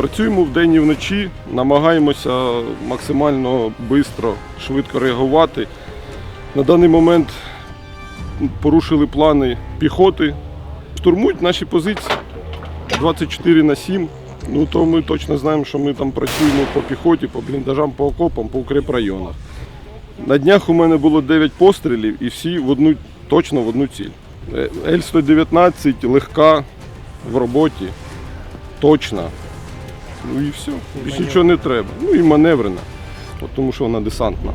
Працюємо вдень і вночі, намагаємося максимально швидко, швидко реагувати. На даний момент порушили плани піхоти. Штурмують наші позиції 24 на 7. Ну то ми точно знаємо, що ми там працюємо по піхоті, по бліндажам, по окопам, по укрепрайонах. На днях у мене було 9 пострілів і всі в одну, точно в одну ціль. Е, Л-119 легка в роботі, точна. Ну і все. Більше нічого не треба. Ну і маневрена, от тому що вона десантна.